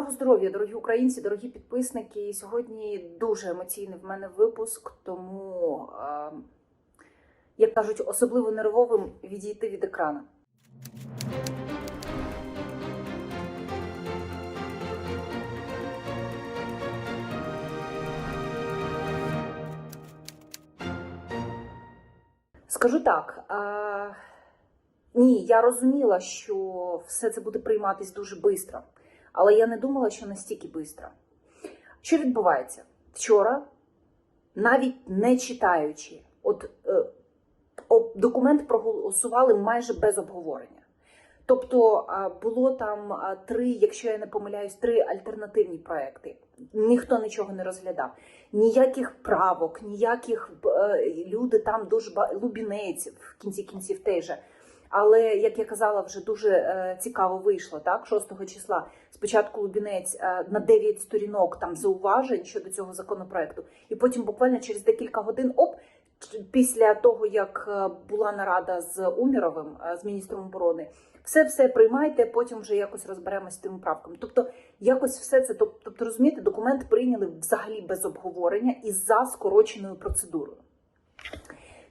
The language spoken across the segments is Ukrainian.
Доброго здоров'я, дорогі українці, дорогі підписники. Сьогодні дуже емоційний в мене випуск, тому, як кажуть, особливо нервовим відійти від екрану. Скажу так. Ні, я розуміла, що все це буде прийматись дуже швидко, але я не думала, що настільки швидко. Що відбувається? Вчора, навіть не читаючи, от е, документ проголосували майже без обговорення. Тобто було там три, якщо я не помиляюсь, три альтернативні проекти. Ніхто нічого не розглядав. Ніяких правок, ніяких е, люди там дуже. Лубінець в кінці кінців теж. Але як я казала, вже дуже е, цікаво вийшло, так 6 числа. Спочатку Лубінець е, на 9 сторінок там зауважень щодо цього законопроекту, і потім буквально через декілька годин, оп, після того як е, була нарада з Уміровим, е, з міністром оборони, все все приймайте, потім вже якось розберемось з тими правками. Тобто, якось все це, тобто, розумієте, документ прийняли взагалі без обговорення і за скороченою процедурою.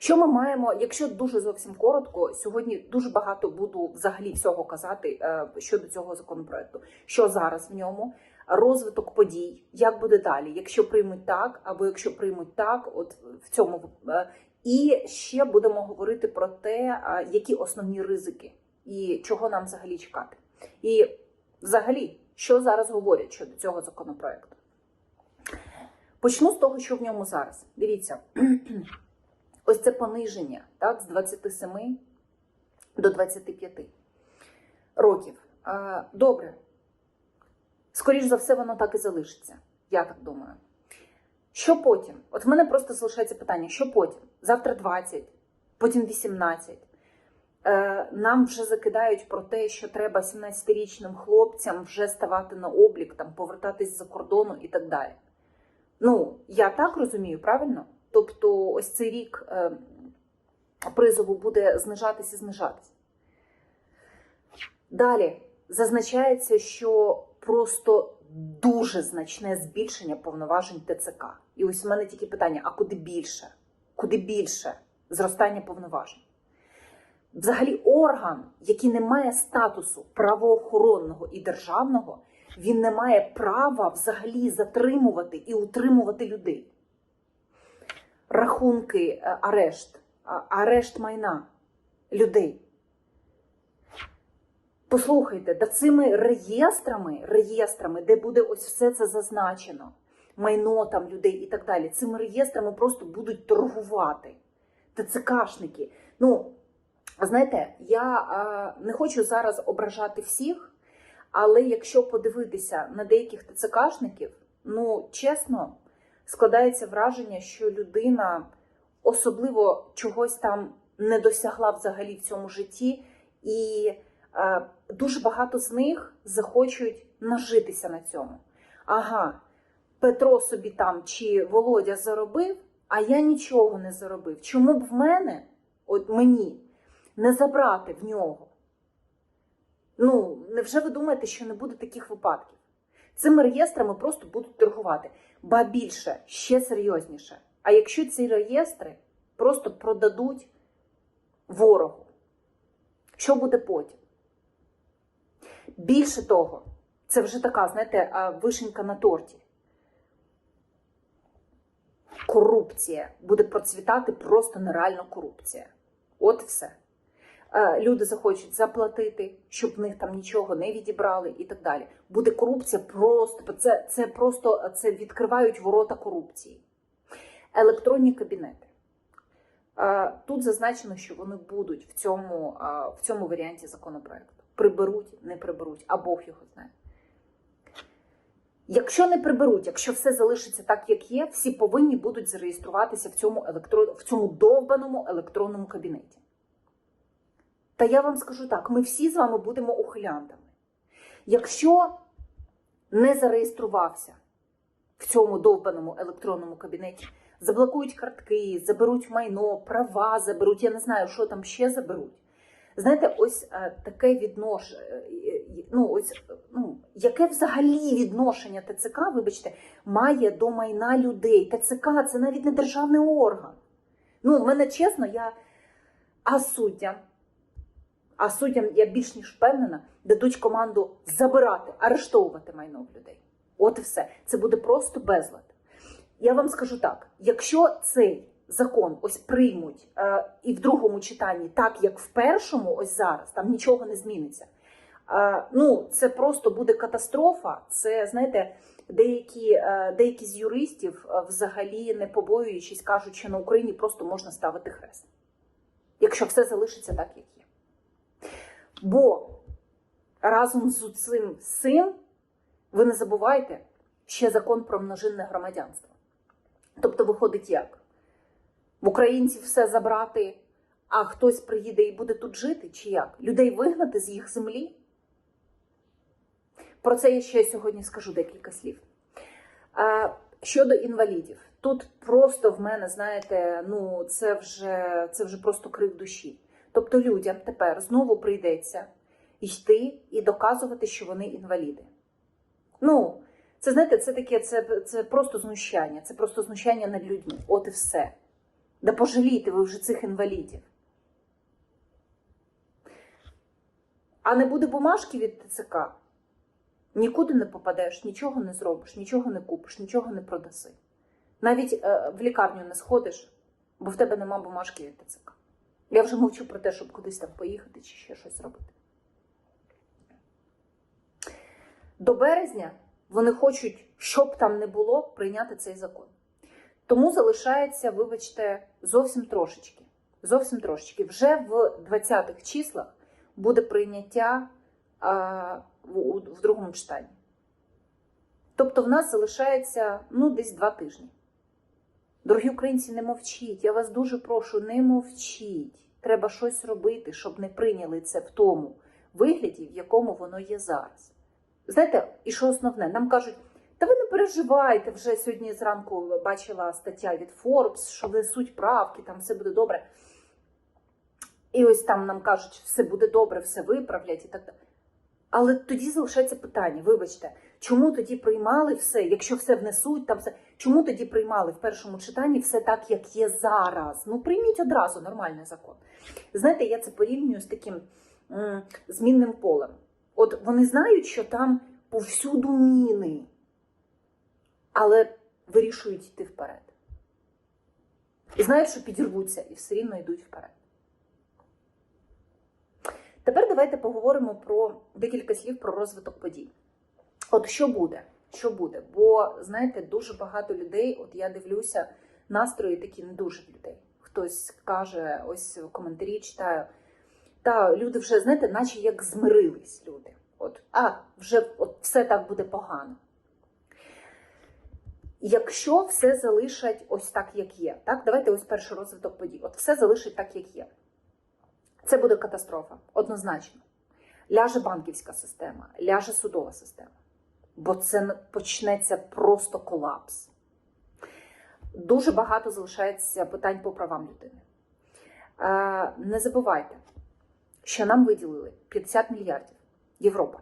Що ми маємо, якщо дуже зовсім коротко, сьогодні дуже багато буду взагалі всього казати е, щодо цього законопроекту. Що зараз в ньому, розвиток подій, як буде далі, якщо приймуть так, або якщо приймуть так, от в цьому е, і ще будемо говорити про те, е, які основні ризики і чого нам взагалі чекати. І взагалі, що зараз говорять щодо цього законопроекту? Почну з того, що в ньому зараз. Дивіться. Ось це пониження так, з 27 до 25 років. Добре. Скоріш за все, воно так і залишиться. Я так думаю. Що потім? От в мене просто залишається питання: що потім? Завтра 20, потім 18. Е, Нам вже закидають про те, що треба 17-річним хлопцям вже ставати на облік, там, повертатись за кордону і так далі. Ну, я так розумію, правильно? Тобто, ось цей рік е, призову буде знижатися і знижатися. Далі зазначається, що просто дуже значне збільшення повноважень ТЦК. І ось у мене тільки питання: а куди більше? Куди більше зростання повноважень? Взагалі, орган, який не має статусу правоохоронного і державного, він не має права взагалі затримувати і утримувати людей рахунки, е, арешт, арешт майна людей. Послухайте, да цими реєстрами, реєстрами, де буде ось все це зазначено, майно там людей і так далі, цими реєстрами просто будуть торгувати. ТЦКшники. Ну, знаєте, я е, не хочу зараз ображати всіх, але якщо подивитися на деяких ТЦКшників, ну чесно, складається враження, що людина особливо чогось там не досягла взагалі в цьому житті, і е, дуже багато з них захочуть нажитися на цьому. Ага, Петро собі там чи Володя заробив, а я нічого не заробив. Чому б в мене, от мені, не забрати в нього? Ну, невже ви думаєте, що не буде таких випадків? Цими реєстрами просто будуть торгувати. Ба більше, ще серйозніше. А якщо ці реєстри просто продадуть ворогу, що буде потім? Більше того, це вже така, знаєте, вишенька на торті. Корупція буде процвітати просто нереальна корупція. От все. Е, Люди захочуть заплатити, щоб в них там нічого не відібрали і так далі. Буде корупція просто це, це просто це відкривають ворота корупції. Електронні кабінети. Е, Тут зазначено, що вони будуть в цьому, е, в цьому варіанті законопроекту. Приберуть, не приберуть, а Бог його знає. Якщо не приберуть, якщо все залишиться так, як є, всі повинні будуть зареєструватися в цьому, електро... в цьому довбаному електронному кабінеті. Та я вам скажу так: ми всі з вами будемо ухилянтами. Якщо не зареєструвався в цьому довбаному електронному кабінеті, заблокують картки, заберуть майно, права заберуть, я не знаю, що там ще заберуть. Знаєте, ось е, таке відношення, ну ось ну яке взагалі відношення ТЦК, вибачте, має до майна людей. ТЦК це навіть не державний орган. Ну, в мене чесно, я а суддям, а суддям я більш ніж впевнена, дадуть команду забирати, арештовувати майно в людей. От і все. Це буде просто безлад. Я вам скажу так: якщо цей закон ось приймуть е, і в другому читанні, так як в першому, ось зараз, там нічого не зміниться. Е, ну, це просто буде катастрофа. Це знаєте, деякі, е, деякі з юристів е, взагалі не побоюючись, кажуть, що на Україні просто можна ставити хрест, якщо все залишиться так, як є. Бо разом з цим цим ви не забувайте ще закон про множинне громадянство. Тобто, виходить як? В українців все забрати, а хтось приїде і буде тут жити, чи як? Людей вигнати з їх землі? Про це я ще сьогодні скажу декілька слів. Щодо інвалідів, тут просто в мене, знаєте, ну це вже, це вже просто крик душі. Тобто людям тепер знову прийдеться йти і доказувати, що вони інваліди. Ну, це знаєте, це таке, це, це просто знущання, це просто знущання над людьми. От і все. Да пожалійте ви вже цих інвалідів. А не буде бумажки від ТЦК, нікуди не попадеш, нічого не зробиш, нічого не купиш, нічого не продаси. Навіть е, в лікарню не сходиш, бо в тебе нема бумажки від ТЦК. Я вже мовчу про те, щоб кудись там поїхати чи ще щось робити. До березня вони хочуть, щоб там не було, прийняти цей закон. Тому залишається, вибачте, зовсім трошечки. Зовсім трошечки. Вже в 20-х числах буде прийняття а, в, другому читанні. Тобто в нас залишається ну, десь два тижні. Дорогі українці, не мовчіть. Я вас дуже прошу, не мовчіть. Треба щось робити, щоб не прийняли це в тому вигляді, в якому воно є зараз. Знаєте, і що основне, нам кажуть, та ви не переживайте, вже сьогодні зранку бачила стаття від Forbes, що несуть правки, там все буде добре. І ось там нам кажуть, все буде добре, все виправлять і так далі. Але тоді залишається питання: вибачте, чому тоді приймали все, якщо все внесуть, там все, чому тоді приймали в першому читанні все так, як є зараз? Ну, прийміть одразу нормальний закон. Знаєте, я це порівнюю з таким змінним полем. От вони знають, що там повсюду міни, але вирішують йти вперед. І знають, що підірвуться, і все рівно йдуть вперед. Тепер давайте поговоримо про декілька слів про розвиток подій. От що буде? Що буде? Бо, знаєте, дуже багато людей, от я дивлюся, настрої такі не дуже людей. Хтось каже, ось в коментарі читаю, та люди вже, знаєте, наче як змирились люди. От, а, вже от все так буде погано. Якщо все залишать ось так, як є, так, давайте ось перший розвиток подій. От все залишить так, як є. Це буде катастрофа, однозначно. Ляже банківська система, ляже судова система. Бо це почнеться просто колапс. Дуже багато залишається питань по правам людини. Е, Не забувайте, що нам виділили 50 мільярдів Європа.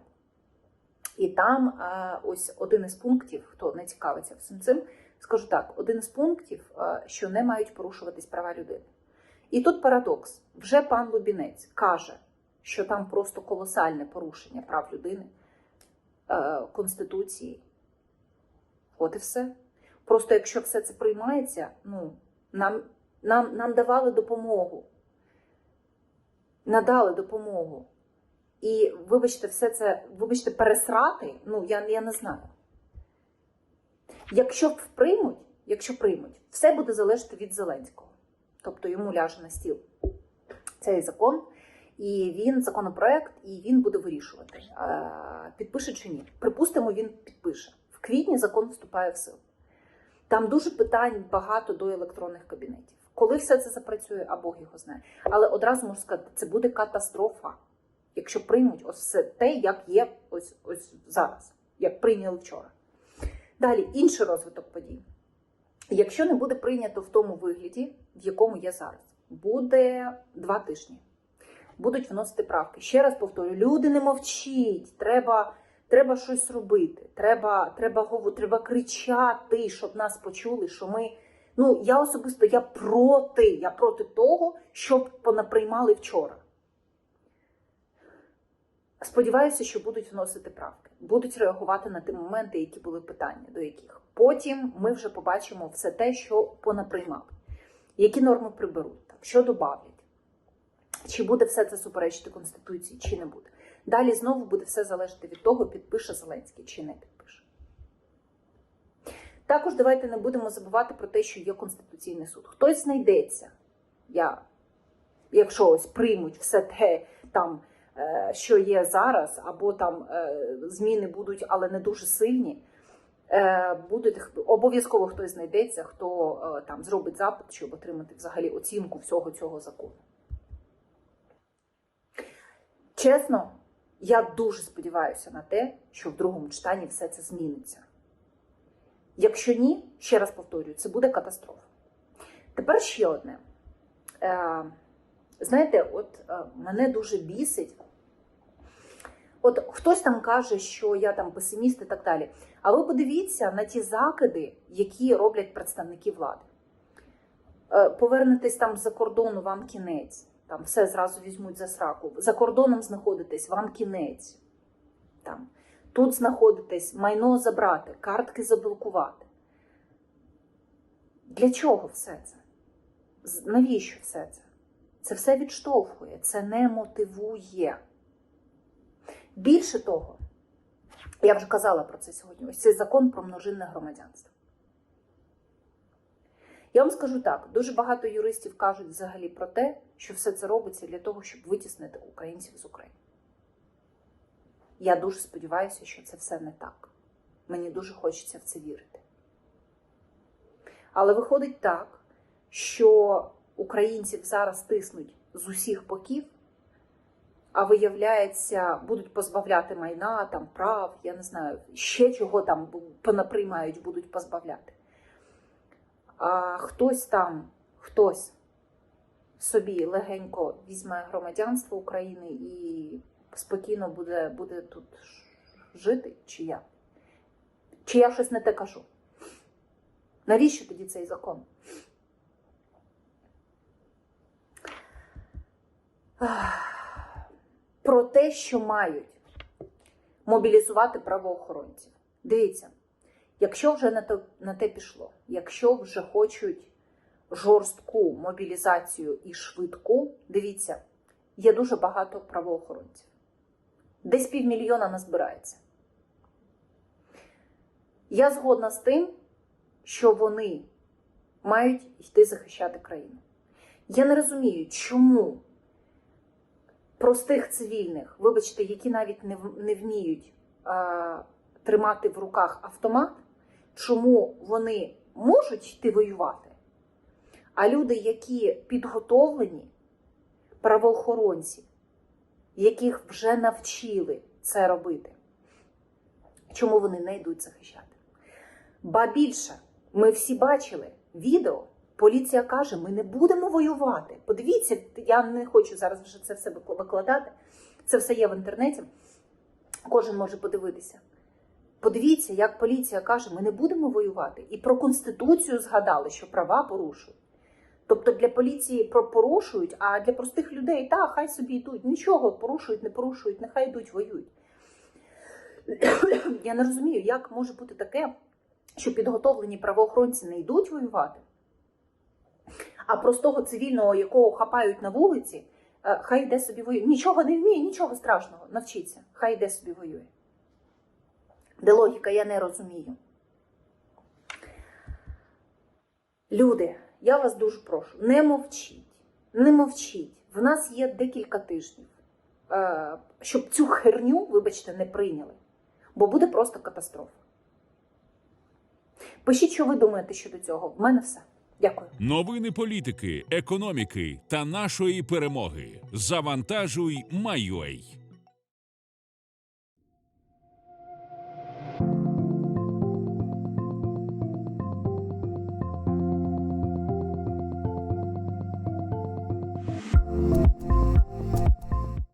І там е, ось один із пунктів, хто не цікавиться всім цим, скажу так: один із пунктів, е, що не мають порушуватись права людини. І тут парадокс. Вже пан Лубінець каже, що там просто колосальне порушення прав людини, Конституції. От і все. Просто якщо все це приймається, ну, нам, нам, нам давали допомогу. Надали допомогу. І, вибачте, все це, вибачте, пересрати, ну, я, я не знаю. Якщо приймуть, якщо приймуть, все буде залежати від Зеленського. Тобто йому ляже на стіл цей закон, і він законопроект, і він буде вирішувати, підпише чи ні. Припустимо, він підпише. В квітні закон вступає в силу. Там дуже питань багато до електронних кабінетів. Коли все це запрацює, а Бог його знає. Але одразу можу сказати, це буде катастрофа, якщо приймуть ось все те, як є ось ось зараз, як прийняли вчора. Далі інший розвиток подій. Якщо не буде прийнято в тому вигляді, в якому є зараз, буде два тижні. Будуть вносити правки. Ще раз повторю: люди не мовчіть. Треба, треба щось робити. Треба, треба, треба кричати, щоб нас почули, що ми. Ну, я особисто я проти. Я проти того, щоб понаприймали вчора. Сподіваюся, що будуть вносити правки, будуть реагувати на ті моменти, які були питання, до яких потім ми вже побачимо все те, що понаприймали. Які норми приберуть, там, що додавлять, чи буде все це суперечити Конституції, чи не буде. Далі знову буде все залежати від того, підпише Зеленський чи не підпише. Також давайте не будемо забувати про те, що є Конституційний суд. Хтось знайдеться, я, якщо ось приймуть все те там, е, що є зараз, або там е, зміни будуть, але не дуже сильні. Е, Буде обов'язково хтось знайдеться, хто там зробить запит, щоб отримати взагалі оцінку всього цього закону. Чесно, я дуже сподіваюся на те, що в другому читанні все це зміниться. Якщо ні, ще раз повторюю, це буде катастрофа. Тепер ще одне. Е, знаєте, от е, мене дуже бісить. От хтось там каже, що я там песиміст і так далі. А ви подивіться на ті закиди, які роблять представники влади. Е, Повернетесь там з-за кордону, вам кінець. Там все зразу візьмуть за сраку. За кордоном знаходитесь, вам кінець. Там. Тут знаходитесь, майно забрати, картки заблокувати. Для чого все це? Навіщо все це? Це все відштовхує, це не мотивує. Більше того, я вже казала про це сьогодні, ось цей закон про множинне громадянство. Я вам скажу так: дуже багато юристів кажуть взагалі про те, що все це робиться для того, щоб витіснити українців з України. Я дуже сподіваюся, що це все не так. Мені дуже хочеться в це вірити. Але виходить так, що українців зараз тиснуть з усіх боків, а виявляється, будуть позбавляти майна, там, прав, я не знаю, ще чого там понаприймають, будуть позбавляти. А хтось там, хтось собі легенько візьме громадянство України і спокійно буде, буде тут жити, чи я? Чи я щось не те кажу? Навіщо тоді цей закон? Про те, що мають мобілізувати правоохоронців. Дивіться, якщо вже на те, на те пішло, якщо вже хочуть жорстку мобілізацію і швидку, дивіться, є дуже багато правоохоронців. Десь півмільйона назбирається. Я згодна з тим, що вони мають йти захищати країну. Я не розумію, чому простих цивільних, вибачте, які навіть не, вміють а, тримати в руках автомат, чому вони можуть йти воювати, а люди, які підготовлені, правоохоронці, яких вже навчили це робити, чому вони не йдуть захищати? Ба більше, ми всі бачили відео. Поліція каже, ми не будемо воювати. Подивіться, я не хочу зараз вже це все викладати. Це все є в інтернеті. Кожен може подивитися. Подивіться, як поліція каже, ми не будемо воювати. І про конституцію згадали, що права порушують. Тобто для поліції порушують, а для простих людей, та, хай собі йдуть. Нічого порушують, не порушують, нехай йдуть, воюють. Я не розумію, як може бути таке, що підготовлені правоохоронці не йдуть воювати, а простого цивільного, якого хапають на вулиці, е, хай йде собі воює. Нічого не вміє, нічого страшного, навчиться, хай йде собі воює. Де логіка, я не розумію. Люди, я вас дуже прошу, не мовчіть, не мовчіть. В нас є декілька тижнів, е, щоб цю херню, вибачте, не прийняли, бо буде просто катастрофа. Пишіть, що ви думаєте щодо цього. В мене все. Дякую. Новини політики, економіки та нашої перемоги. Завантажуй, Майой.